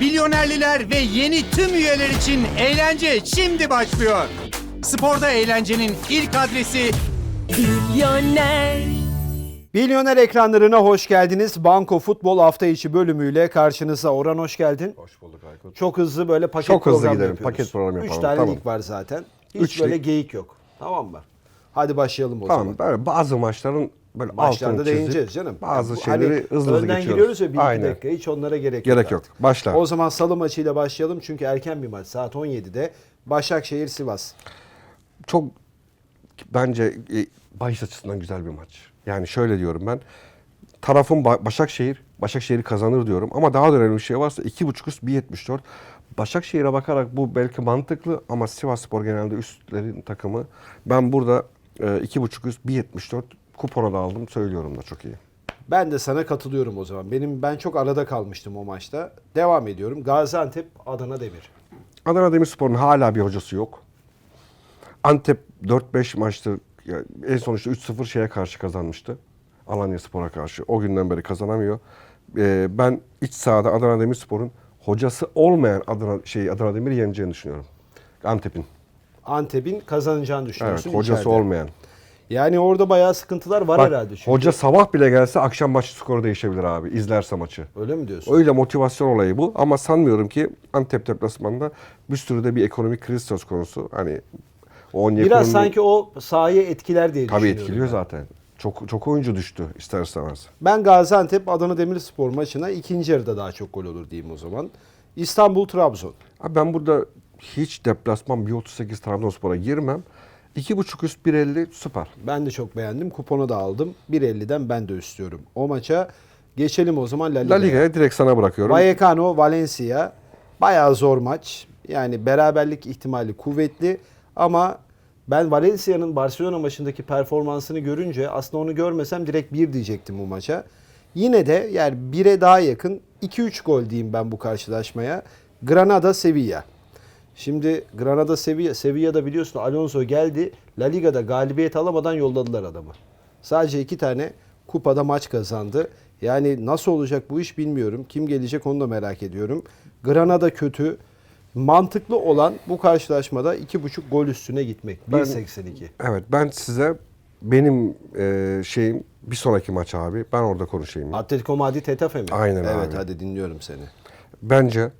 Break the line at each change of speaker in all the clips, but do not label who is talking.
Milyonerliler ve yeni tüm üyeler için eğlence şimdi başlıyor. Sporda eğlencenin ilk adresi
Milyoner.
Milyoner ekranlarına hoş geldiniz. Banko Futbol hafta içi bölümüyle karşınızda. Orhan hoş geldin.
Hoş bulduk Aykut.
Çok hızlı böyle paket
Çok hızlı
program
gidelim,
yapıyoruz.
paket program
Üç
yapalım,
tane
tamam.
lig var zaten. Hiç
Üç
böyle
lig.
geyik yok. Tamam mı? Hadi başlayalım o
Tamam
zaman.
böyle bazı maçların böyle
Başlarda
altını çizip
değineceğiz canım.
Bazı
bu-
şeyleri
hani
hızlı hızlı
Önden
geçiyoruz.
giriyoruz ya bir iki
Aynen.
dakika. Hiç onlara gerek,
Gerek yok.
artık.
Başla.
O zaman salı maçıyla başlayalım. Çünkü erken bir maç. Saat 17'de. Başakşehir Sivas.
Çok bence e, bahis açısından güzel bir maç. Yani şöyle diyorum ben. Tarafım Ba- Başakşehir. Başakşehir'i kazanır diyorum. Ama daha da önemli bir şey varsa 2.5 üst 1.74. Başakşehir'e bakarak bu belki mantıklı ama Sivasspor genelde üstlerin takımı. Ben burada e, 2.5 üst 1.74 kupona da aldım. Söylüyorum da çok iyi.
Ben de sana katılıyorum o zaman. Benim ben çok arada kalmıştım o maçta. Devam ediyorum. Gaziantep Adana Demir.
Adana Demirspor'un hala bir hocası yok. Antep 4-5 maçtır en sonuçta 3-0 şeye karşı kazanmıştı. Alanya Spor'a karşı. O günden beri kazanamıyor. Ee, ben iç sahada Adana Demirspor'un hocası olmayan Adana şey Adana Demir'i yeneceğini düşünüyorum. Antep'in.
Antep'in kazanacağını
Evet,
düşünüyorsun.
hocası
içeride.
olmayan.
Yani orada bayağı sıkıntılar var
Bak,
herhalde. Çünkü.
hoca sabah bile gelse akşam maç skoru değişebilir abi. izlerse maçı.
Öyle mi diyorsun?
Öyle motivasyon olayı bu ama sanmıyorum ki Antep deplasmanında bir sürü de bir ekonomik kriz söz konusu. Hani o
Biraz
ekonomi-
sanki o sahayı etkiler diye
Tabii etkiliyor
ben.
zaten. Çok çok oyuncu düştü ister istemez.
Ben Gaziantep Adana Demirspor maçına ikinci yarıda daha çok gol olur diyeyim o zaman. İstanbul Trabzon.
Abi ben burada hiç deplasman 1.38 Trabzonspor'a girmem. 2.5 üst 1.50 süper.
Ben de çok beğendim. Kuponu da aldım. 1.50'den ben de istiyorum. O maça geçelim o zaman La
La
Liga'ya.
Liga'ya direkt sana bırakıyorum.
Vallecano, Valencia. Bayağı zor maç. Yani beraberlik ihtimali kuvvetli ama ben Valencia'nın Barcelona maçındaki performansını görünce aslında onu görmesem direkt 1 diyecektim bu maça. Yine de yani 1'e daha yakın 2-3 gol diyeyim ben bu karşılaşmaya. Granada Sevilla. Şimdi Granada Sevilla, Sevilla'da biliyorsun Alonso geldi. La Liga'da galibiyet alamadan yolladılar adamı. Sadece iki tane kupada maç kazandı. Yani nasıl olacak bu iş bilmiyorum. Kim gelecek onu da merak ediyorum. Granada kötü. Mantıklı olan bu karşılaşmada 2.5 gol üstüne gitmek.
Ben-
1.82.
Evet ben size benim e, şeyim bir sonraki maç abi. Ben orada konuşayım.
Atletico Madrid Hetafe mi?
Aynen
evet,
abi.
hadi dinliyorum seni.
Bence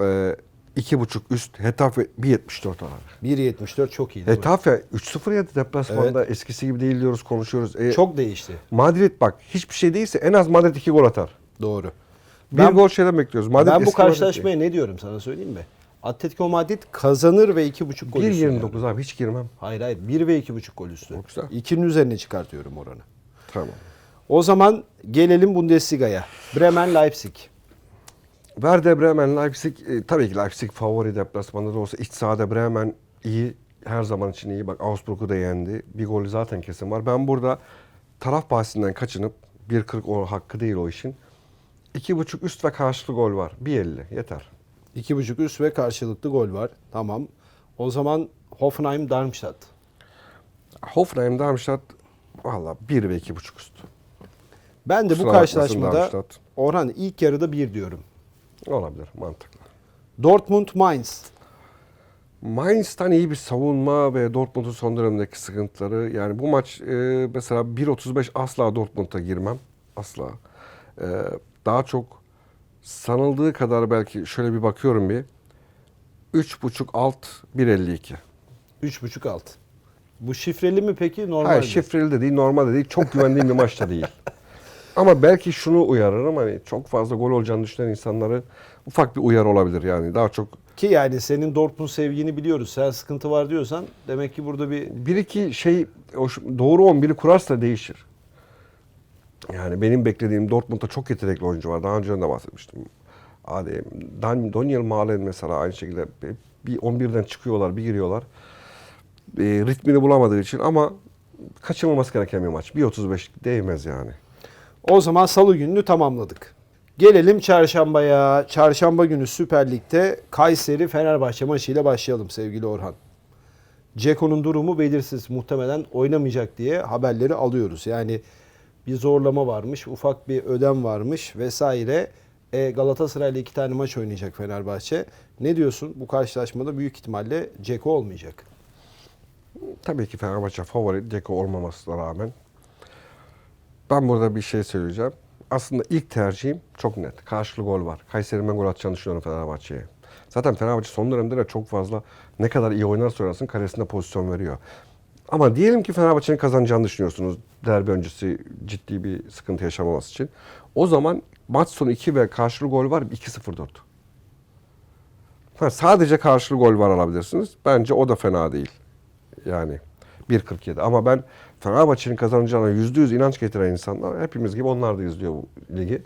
e, 2.5 üst Hetafe 1.74 abi.
1.74 çok iyi?
Hetafe 3-0 yedi deplasmanda eskisi gibi değil diyoruz konuşuyoruz. E,
Çok değişti.
Madrid bak hiçbir şey değilse en az Madrid 2 gol atar.
Doğru.
Bir
Ben-
gol şeyden bekliyoruz. Madrid
ben bu karşılaşmaya ne diyorum sana söyleyeyim mi? Atletico Madrid kazanır ve 2.5 gol
değil.
üstü.
1.29 abi hiç girmem.
Hayır hayır 1 ve 2.5 gol üstü.
Çok güzel.
2'nin üzerine çıkartıyorum oranı.
Tamam.
O zaman gelelim Bundesliga'ya. Bremen Leipzig.
Werder Bremen, Leipzig, e, tabii ki Leipzig favori deplasmanda da olsa iç sahada Bremen iyi. Her zaman için iyi. Bak Augsburg'u da yendi. Bir golü zaten kesin var. Ben burada taraf bahsinden kaçınıp 1.40 o hakkı değil o işin. 2.5 üst ve karşılıklı gol var. 1.50 yeter.
2.5 üst ve karşılıklı gol var. Tamam. O zaman Hoffenheim Darmstadt.
Hoffenheim, Darmstadt valla 1 ve 2.5 üst.
Ben de bu
Kusura bakmasın
karşılaşmada. Orhan ilk yarıda 1 diyorum.
Olabilir mantıklı.
Dortmund Mainz.
Mainz'tan iyi bir savunma ve Dortmund'un son dönemdeki sıkıntıları. Yani bu maç e, mesela 1.35 asla Dortmund'a girmem. Asla. E, daha çok sanıldığı kadar belki şöyle bir bakıyorum bir. 3.5 alt 1.52.
3.5 alt. Bu şifreli mi peki normal
Hayır
mi?
şifreli de değil normal de değil. Çok güvendiğim bir maç da değil. Ama belki şunu uyarırım hani çok fazla gol olacağını düşünen insanları ufak bir uyarı olabilir yani. Daha çok
Ki yani senin Dortmund sevgini biliyoruz. Sen sıkıntı var diyorsan demek ki burada bir
bir iki şey doğru 11'i kurarsa değişir. Yani benim beklediğim Dortmund'da çok yetenekli oyuncu var. Daha önce de bahsetmiştim. Hadi Dan, Daniel Malen mesela aynı şekilde bir 11'den çıkıyorlar, bir giriyorlar. E, ritmini bulamadığı için ama kaçırılması gereken bir maç. 1.35 değmez yani.
O zaman salı gününü tamamladık. Gelelim çarşambaya. Çarşamba günü Süper Lig'de Kayseri Fenerbahçe maçıyla başlayalım sevgili Orhan. Ceko'nun durumu belirsiz. Muhtemelen oynamayacak diye haberleri alıyoruz. Yani bir zorlama varmış, ufak bir ödem varmış vesaire. E, Galatasaray'la iki tane maç oynayacak Fenerbahçe. Ne diyorsun? Bu karşılaşmada büyük ihtimalle Ceko olmayacak.
Tabii ki Fenerbahçe favori Ceko olmamasına rağmen. Ben burada bir şey söyleyeceğim. Aslında ilk tercihim çok net. Karşılığı gol var. Kayseri'nin ben gol atacağını düşünüyorum Fenerbahçe'ye. Zaten Fenerbahçe son dönemde de çok fazla ne kadar iyi oynarsa oynasın karesinde pozisyon veriyor. Ama diyelim ki Fenerbahçe'nin kazanacağını düşünüyorsunuz. Derbi öncesi ciddi bir sıkıntı yaşamaması için. O zaman maç sonu 2 ve karşılığı gol var 2-0-4. Ha, sadece karşılığı gol var alabilirsiniz. Bence o da fena değil. Yani 1.47 ama ben Fenerbahçe'nin kazanacağına %100 inanç getiren insanlar hepimiz gibi onlar da izliyor bu ligi.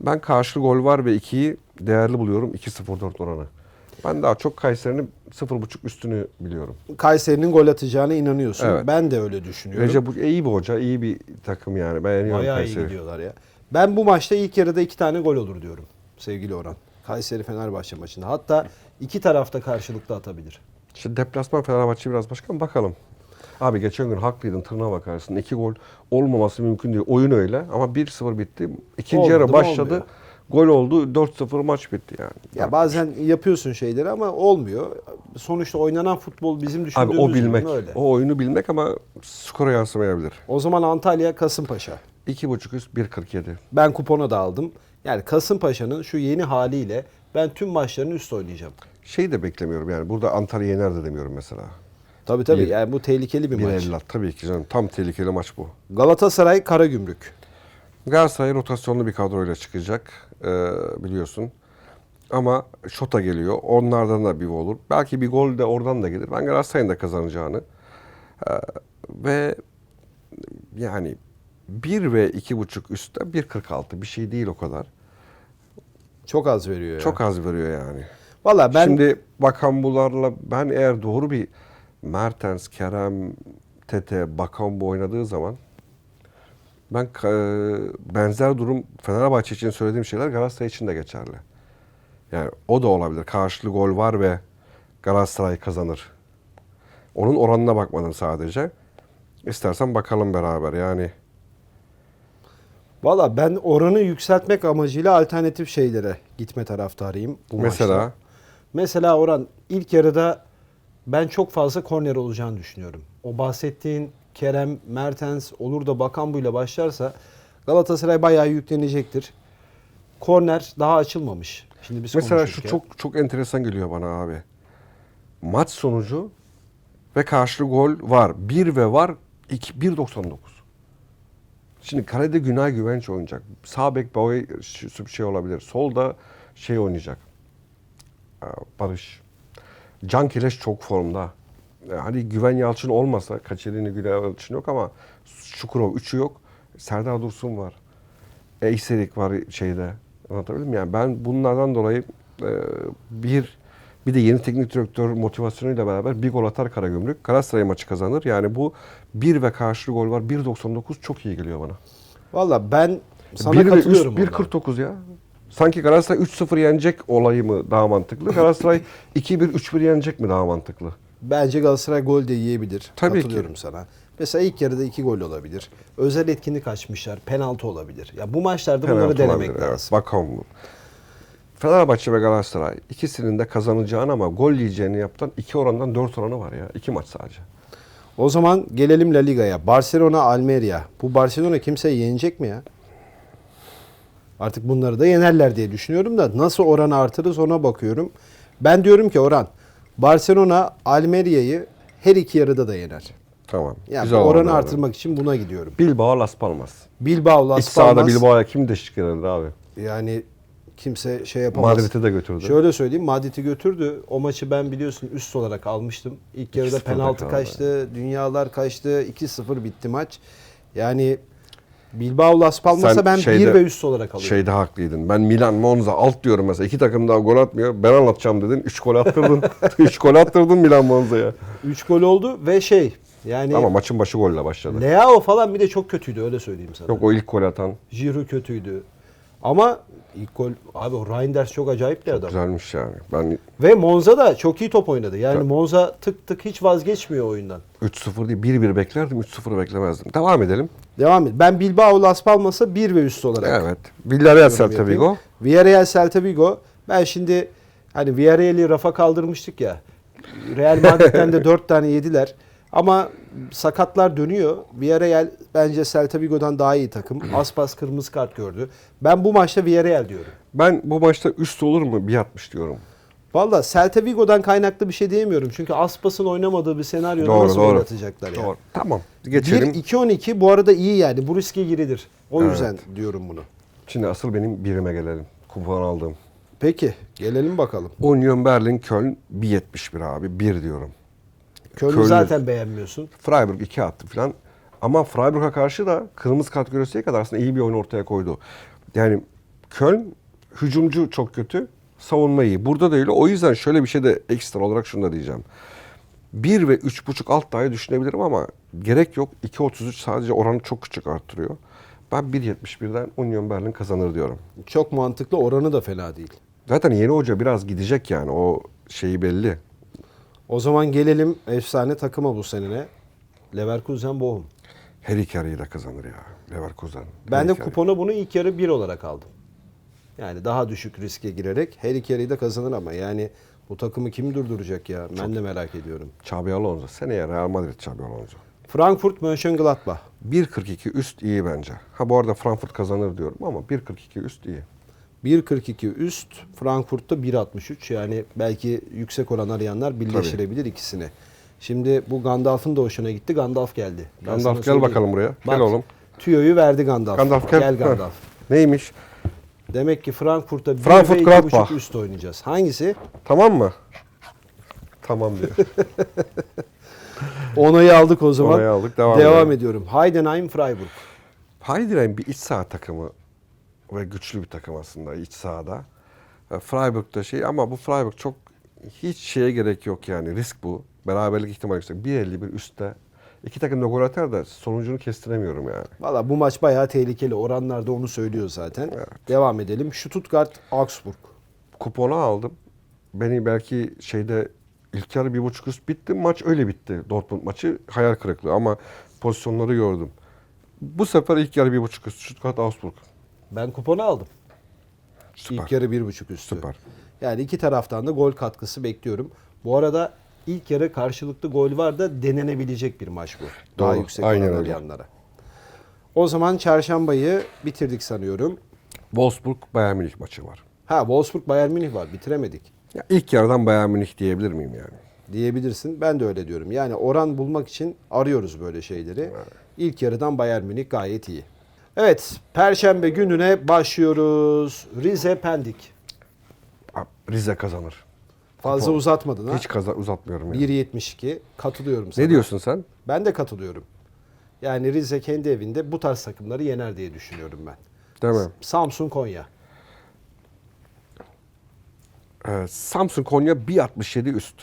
Ben karşılığı gol var ve 2'yi değerli buluyorum 2.04 oranı. Ben daha çok Kayseri'nin 0.5 üstünü biliyorum.
Kayseri'nin gol atacağına inanıyorsun.
Evet.
Ben de öyle düşünüyorum.
Recep iyi bir hoca, iyi bir takım yani. Beğeniyorum
Bayağı iyi
Kayseri.
gidiyorlar ya. Ben bu maçta ilk yarıda iki tane gol olur diyorum sevgili Orhan. Kayseri Fenerbahçe maçında. Hatta iki tarafta karşılıklı atabilir.
İşte deplasman Fenerbahçe biraz başka mı bakalım. Abi geçen gün haklıydın tırnağa bakarsın. İki gol olmaması mümkün değil. Oyun öyle ama 1-0 bitti. İkinci
Olmadı
yarı
mı
başladı.
olmuyor.
Gol oldu. 4-0 maç bitti yani.
Ya bazen yapıyorsun şeyleri ama olmuyor. Sonuçta oynanan futbol bizim
Abi
düşündüğümüz
o
gibi
bilmek.
öyle.
O oyunu bilmek ama skora yansımayabilir.
O zaman Antalya Kasımpaşa.
2.5 üst 1.47.
Ben kupona da aldım. Yani Kasımpaşa'nın şu yeni haliyle ben tüm maçlarını üst oynayacağım.
Şey de beklemiyorum yani. Burada Antalya yener de demiyorum mesela.
Tabii tabii.
Bir-
yani bu tehlikeli bir maç.
1.50 tabii ki canım. Tam tehlikeli maç bu.
Galatasaray Karagümrük.
Galatasaray rotasyonlu bir kadroyla çıkacak ee, biliyorsun. Ama Şota geliyor. Onlardan da bir olur. Belki bir gol de oradan da gelir. Ben Galatasaray'ın da kazanacağını ee, ve yani 1 ve 2.5 üstte 1.46 bir şey değil o kadar.
Çok az veriyor ya.
Çok az veriyor yani.
Valla ben
Şimdi Bakambularla ben eğer doğru bir Mertens, Kerem, Tete, Bakambu oynadığı zaman ben ka- benzer durum Fenerbahçe için söylediğim şeyler Galatasaray için de geçerli. Yani o da olabilir. Karşılığı gol var ve Galatasaray kazanır. Onun oranına bakmadım sadece. İstersen bakalım beraber yani.
Valla ben oranı yükseltmek amacıyla alternatif şeylere gitme taraftarıyım bu
Mesela
maçta. Mesela Orhan ilk yarıda ben çok fazla korner olacağını düşünüyorum. O bahsettiğin Kerem, Mertens olur da Bakan ile başlarsa Galatasaray bayağı yüklenecektir. Korner daha açılmamış. Şimdi biz
Mesela şu
konuşurken.
çok çok enteresan geliyor bana abi. Maç sonucu ve karşılığı gol var. 1 ve var 2 1.99. Şimdi kalede Günay Güvenç oynayacak. Sağ bek Boy şey olabilir. Solda şey oynayacak. Aa, Barış. Can Kireç çok formda. Yani Hani Güven Yalçın olmasa, Kaçerini Güven Yalçın yok ama Şukurov üçü yok. Serdar Dursun var. Eyserik var şeyde. Anlatabildim mi? Yani ben bunlardan dolayı e, bir bir de yeni teknik direktör motivasyonuyla beraber bir gol atar Karagümrük. Galatasaray maçı kazanır. Yani bu bir ve karşılığı gol var. 1.99 çok iyi geliyor bana.
Valla ben sana
Bir
katılıyorum.
üst,
orada.
1.49 ya. Sanki Galatasaray 3-0 yenecek olayı mı daha mantıklı? Galatasaray 2-1, 3-1 yenecek mi daha mantıklı?
Bence Galatasaray gol de yiyebilir.
Tabii ki.
Katılıyorum sana. Mesela ilk yarıda iki gol olabilir. Özel etkinlik açmışlar. Penaltı olabilir. Ya bu maçlarda bunları
Penaltı
denemek
olabilir,
lazım.
Evet. Bakalım. Fenerbahçe ve Galatasaray ikisinin de kazanacağını ama gol yiyeceğini yaptan iki orandan dört oranı var ya. İki maç sadece.
O zaman gelelim La Liga'ya. Barcelona, Almeria. Bu Barcelona kimseyi yenecek mi ya? Artık bunları da yenerler diye düşünüyorum da nasıl oranı artırırız ona bakıyorum. Ben diyorum ki Orhan, Barcelona Almeria'yı her iki yarıda da yener.
Tamam.
Yani
Güzel
oranı
oranlar.
artırmak için buna gidiyorum.
Bilbao Las Palmas.
Bilbao, Las
İç sahada
Palmas.
Bilbao'ya kim deşik ederdi abi?
Yani kimse şey yapamaz.
Madrid'i de götürdü.
Şöyle söyleyeyim Madrid'i götürdü. O maçı ben biliyorsun üst olarak almıştım. İlk yarıda
2-0'da
penaltı
kaldı.
kaçtı. Dünyalar kaçtı. 2-0 bitti maç. Yani Bilbao Las Palmas'a
Sen
ben
şeyde-
1 ve üst olarak alıyorum.
Şeyde haklıydın. Ben Milan, Monza alt diyorum mesela. İki takım daha gol atmıyor. Ben anlatacağım dedin. Üç gol attırdın. Üç gol attırdın Milan Monza'ya.
3 gol oldu ve şey yani
Ama maçın başı golle başladı.
Leao falan bir de çok kötüydü öyle söyleyeyim sana.
Yok o ilk gol atan.
Giroud kötüydü. Ama İlk gol abi o Reinders çok acayip bir adam.
Güzelmiş yani. Ben
Ve Monza da çok iyi top oynadı. Yani
Tabii.
Monza tık tık hiç vazgeçmiyor oyundan.
3-0 değil 1-1 beklerdim 3-0 beklemezdim. Devam edelim.
Devam et. Ben Bilbao Las Palmas'a 1 ve üst olarak
Evet. Villarreal
yorum
Celta
yapayım.
Vigo.
Villarreal Celta Vigo. Ben şimdi hani Villarreal'i rafa kaldırmıştık ya. Real Madrid'den de 4 tane yediler. Ama sakatlar dönüyor. Villarreal bence Celta Vigo'dan daha iyi takım. Aspas kırmızı kart gördü. Ben bu maçta Villarreal diyorum.
Ben bu maçta üst olur mu 1.60 diyorum.
Valla Celta Vigo'dan kaynaklı bir şey diyemiyorum. Çünkü Aspas'ın oynamadığı bir senaryoda
Doğru,
nasıl
doğru.
oynatacaklar ya?
Doğru. Tamam. Geçelim.
1-2-12 bu arada iyi yani. Bu riske girilir. O
Evet.
yüzden diyorum bunu.
Şimdi asıl benim birime gelelim. Kupon aldığım.
Peki gelelim bakalım.
Union Berlin Köln 1.71 abi 1 diyorum.
Köln'ü
Köln'ü-
zaten beğenmiyorsun.
Freiburg 2 attı falan. Ama Freiburg'a karşı da kırmızı kart göresiye kadar aslında iyi bir oyun ortaya koydu. Yani Köln hücumcu çok kötü, savunma iyi. Burada da öyle. O yüzden şöyle bir şey de ekstra olarak şunu da diyeceğim. 1 ve 3.5 alt dahi düşünebilirim ama gerek yok. 2.33 sadece oranı çok küçük arttırıyor. Ben 1.71'den Union Berlin kazanır diyorum.
Çok mantıklı oranı da fena değil.
Zaten yeni hoca biraz gidecek yani o şeyi belli.
O zaman gelelim efsane takıma bu senene. Leverkusen Bochum.
Her iki arayı da kazanır ya Leverkusen.
Ben de
iki arayı.
kupona bunu ilk yarı 1 olarak aldım. Yani daha düşük riske girerek her iki yarıyı da kazanır ama yani bu takımı kim durduracak ya? Ben de merak ediyorum.
Xabi Alonso. Seneye Real Madrid Xabi Alonso.
Frankfurt Mönchengladbach.
1.42 üst iyi bence. Ha bu arada Frankfurt kazanır diyorum ama 1.42 üst iyi.
1.42 üst, Frankfurt'ta 1.63 yani belki yüksek oran arayanlar birleştirebilir ikisini. Şimdi bu Gandalf'ın da hoşuna gitti. Gandalf geldi. Ben
Gandalf gel
söyleyeyim.
bakalım buraya. Gel oğlum.
Tüyoyu verdi Gandalf.
Gandalf gel.
Gel. Gandalf.
Neymiş?
Demek ki Frankfurt'ta 1
Frankfurt
ve
Gladbach.
2.5 üst oynayacağız. Hangisi?
Tamam mı? Tamam diyor.
Onayı aldık o zaman.
Onayı aldık, devam
Devam
edelim.
ediyorum. Heidenheim Freiburg.
Heidenheim bir iç saha takımı ve güçlü bir takım aslında iç sahada. E, Freiburg'da şey ama bu Freiburg çok hiç şeye gerek yok yani risk bu. Beraberlik ihtimali yüksek. 1.51 üstte. İki takım da gol atar da sonucunu kestiremiyorum yani.
Valla bu maç bayağı tehlikeli. Oranlar da onu söylüyor zaten. Devam edelim. Stuttgart Augsburg.
kuponu aldım. Beni belki şeyde ilk yarı bir buçuk üst bitti. Maç öyle bitti. Dortmund maçı hayal kırıklığı ama pozisyonları gördüm. Bu sefer ilk yarı bir buçuk üst. Stuttgart Augsburg.
Ben kuponu aldım.
Süper.
İlk yarı 1.5 üstü.
Süper.
Yani iki taraftan da gol katkısı bekliyorum. Bu arada ilk yarı karşılıklı gol var da denenebilecek bir maç bu. Daha
Doğru,
yüksek
aynen öyle.
arayanlara. O zaman çarşambayı bitirdik sanıyorum.
Wolfsburg Bayern Münih maçı var.
Ha Wolfsburg Bayern Münih var. Bitiremedik.
Ya ilk yarıdan Bayern Münih diyebilir miyim yani?
diyebilirsin. Ben de öyle diyorum. Yani oran bulmak için arıyoruz böyle şeyleri. İlk yarıdan Bayern Münih gayet iyi. Evet, Perşembe gününe başlıyoruz. Rize Pendik.
Rize kazanır.
Fazla
Kupon.
uzatmadın ha.
Hiç kaza uzatmıyorum yani.
1.72. Katılıyorum sana.
Ne diyorsun sen?
Ben de katılıyorum. Yani Rize kendi evinde bu tarz takımları yener diye düşünüyorum ben.
Değil mi?
Samsun Konya.
Ee, Samsun Konya 1.67 üst.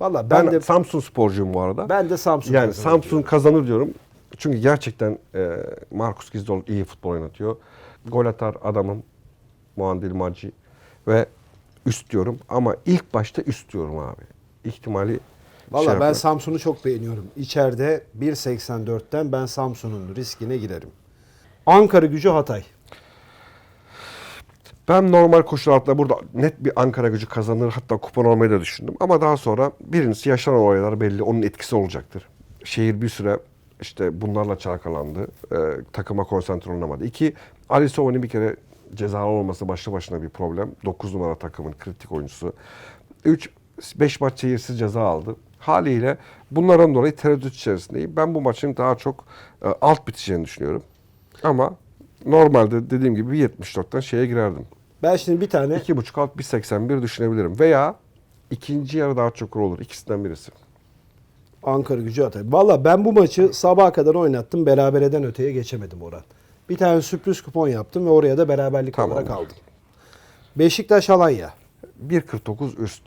Valla
Ben,
ben, de
Samsun sporcuyum bu arada.
ben de Samsun
yani
kazanır
Samsun
diyorum.
kazanır diyorum. Çünkü gerçekten e, Markus Gisdol iyi futbol oynatıyor. Gol atar adamım Muandil Maci ve üst diyorum ama ilk başta üst diyorum abi. İhtimali
Valla
şey
ben. Samsun'u çok beğeniyorum. İçeride 1.84'ten ben Samsun'un riskine girerim. Ankara gücü Hatay.
Ben normal koşul altında burada net bir Ankara gücü kazanır hatta kupon almayı da düşündüm. Ama daha sonra birincisi yaşanan olaylar belli. Onun etkisi olacaktır. Şehir bir süre işte bunlarla çalkalandı. Ee, takıma konsantre olamadı. İki, Ali Sova'nın bir kere cezalı olması başlı başına bir problem. 9 numara takımın kritik oyuncusu. Üç, 5 maç seyirsiz ceza aldı. Haliyle bunlardan dolayı tereddüt içerisindeyim. Ben bu maçın daha çok e, alt biteceğini düşünüyorum. Ama normalde dediğim gibi 1.74'ten şeye girerdim.
Ben şimdi bir tane
2.5 alt 1.81 düşünebilirim. Veya ikinci yarı daha çok olur. İkisinden birisi.
Ankara gücü Hatay. Valla ben bu maçı sabaha kadar oynattım. Berabereden öteye geçemedim Orhan. Bir tane sürpriz kupon yaptım ve oraya da beraberlik
Tamam.
olarak aldım. Beşiktaş Alanya.
1.49 üst.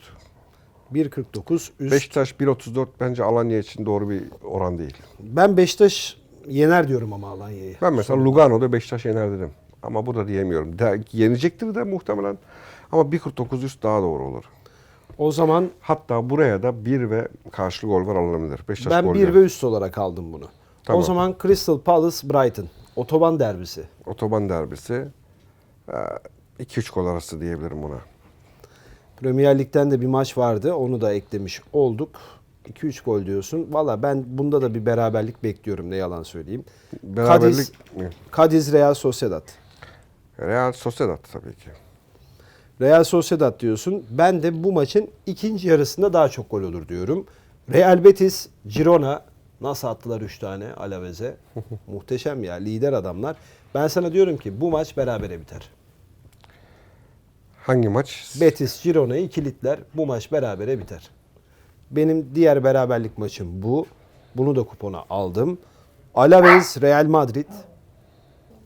1.49 üst.
Beşiktaş 1.34 bence Alanya için doğru bir oran değil.
Ben Beşiktaş yener diyorum ama Alanya'yı.
Ben mesela Lugano'da Beşiktaş yener dedim. Ama burada diyemiyorum. De, yenecektir de muhtemelen. Ama 1.49 üst daha doğru olur.
O zaman
Hatta buraya da 1 ve karşılık gol var alınabilir. Beşiktaş
ben
golü.
1 ve üst olarak aldım bunu. O
Tamam.
zaman Crystal Palace Brighton. Otoban derbisi.
Otoban derbisi. 2-3 gol arası diyebilirim buna.
Premier Lig'den de bir maç vardı. Onu da eklemiş olduk. 2-3 gol diyorsun. Valla ben bunda da bir beraberlik bekliyorum ne yalan söyleyeyim.
Beraberlik
Cadiz, Cadiz Real Sociedad.
Real Sociedad tabii ki.
Real Sociedad diyorsun. Ben de bu maçın ikinci yarısında daha çok gol olur diyorum. Real Betis, Girona nasıl attılar 3 tane Alaves'e. Muhteşem ya lider adamlar. Ben sana diyorum ki bu maç berabere biter.
Hangi maç?
Betis Girona'yı kilitler. Bu maç berabere biter. Benim diğer beraberlik maçım bu. Bunu da kupona aldım. Alaves Real Madrid.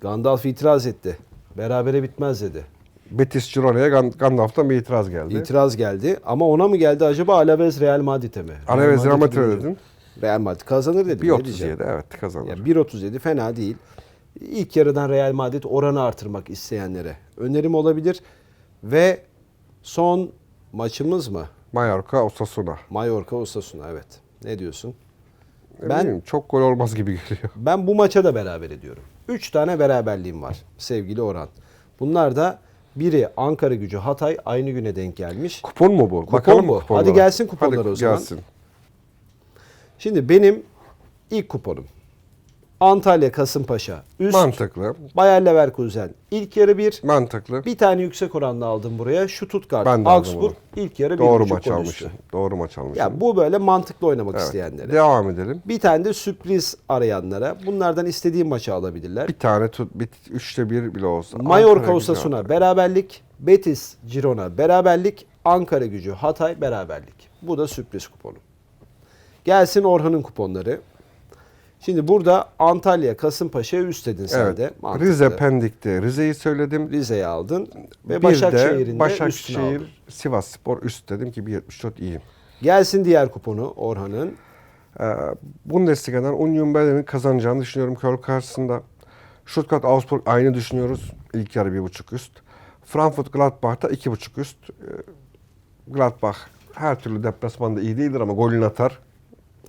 Gandalf itiraz etti. Berabere bitmez dedi.
Betis Girona'ya Gan- Gandalf'tan bir itiraz geldi.
İtiraz geldi ama ona mı geldi acaba Alaves Real Madrid'e mi?
Alaves Real Madrid
deyince-
dedin.
Real Madrid kazanır dedim. ne diyeceğim?
1.37 evet kazanır.
Ya 1.37 fena değil. İlk yarıdan Real Madrid oranı artırmak isteyenlere önerim olabilir. Ve son maçımız mı?
Mallorca Osasuna.
Mallorca Osasuna evet. Ne diyorsun?
Ben
Ben
çok gol olmaz gibi geliyor.
ben bu maça da beraber ediyorum. 3 tane beraberliğim var sevgili Orhan. Bunlar da biri Ankara Gücü Hatay aynı güne denk gelmiş.
Kupon mu bu?
Kupon
Bakalım mı
bu.
kuponlara?
Hadi gelsin kuponlar
Hadi
o zaman.
Gelsin.
Şimdi benim ilk kuponum Antalya Kasımpaşa üst.
Mantıklı.
Bayer Leverkusen ilk yarı 1.
Mantıklı.
Bir tane yüksek oranla aldım buraya. Stuttgart,
Ben de aldım
Augsburg ilk yarı
Doğru
1.5
maç almışım. Doğru maç almışım.
Ya bu böyle mantıklı oynamak
Evet.
isteyenlere.
Devam edelim.
Bir tane de sürpriz arayanlara. Bunlardan istediğim maçı alabilirler.
Bir tane tut. Bir, üçte bir bile olsa.
Mallorca Osasuna beraberlik, Betis Girona beraberlik, Ankara Gücü Hatay beraberlik. Bu da sürpriz kuponu. Gelsin Orhan'ın kuponları. Şimdi burada Antalya Kasımpaşa'ya üst dedin sen
Evet.
de. Mantıklı.
Rize Pendik'te Rize'yi söyledim.
Rize'yi aldın ve
bir
Başakşehir'in
de
aldın.
Başakşehir Sivas Spor üst dedim ki 1.74 iyi.
Gelsin diğer kuponu Orhan'ın.
Ee, Bundesliga'dan Union Berlin'in kazanacağını düşünüyorum Köln karşısında. Stuttgart Augsburg aynı düşünüyoruz. İlk yarı 1.5 üst. Frankfurt Gladbach'ta 2.5 üst. Ee, Gladbach her türlü deplasmanda iyi değildir ama golünü atar.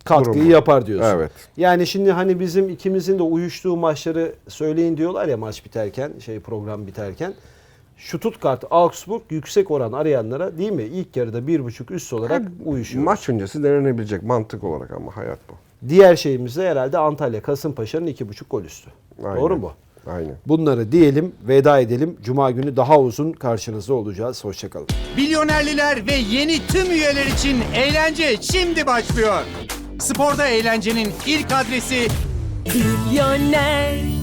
Katkıyı
Durumu.
yapar diyorsun.
Evet.
Yani şimdi hani bizim ikimizin de uyuştuğu maçları söyleyin diyorlar ya maç biterken, şey program biterken. Stuttgart, Augsburg yüksek oran arayanlara değil mi? İlk yarıda 1.5 üst olarak uyuşuyor.
Maç öncesi denenebilecek mantık olarak ama hayat bu.
Diğer şeyimiz de herhalde Antalya Kasımpaşa'nın 2.5 gol üstü.
Aynen.
Doğru mu?
Aynen.
Bunları diyelim, veda edelim. Cuma günü daha uzun karşınızda olacağız. Hoşçakalın.
Milyonerliler ve yeni tüm üyeler için eğlence şimdi başlıyor. Sporda eğlencenin ilk adresi
Milyoner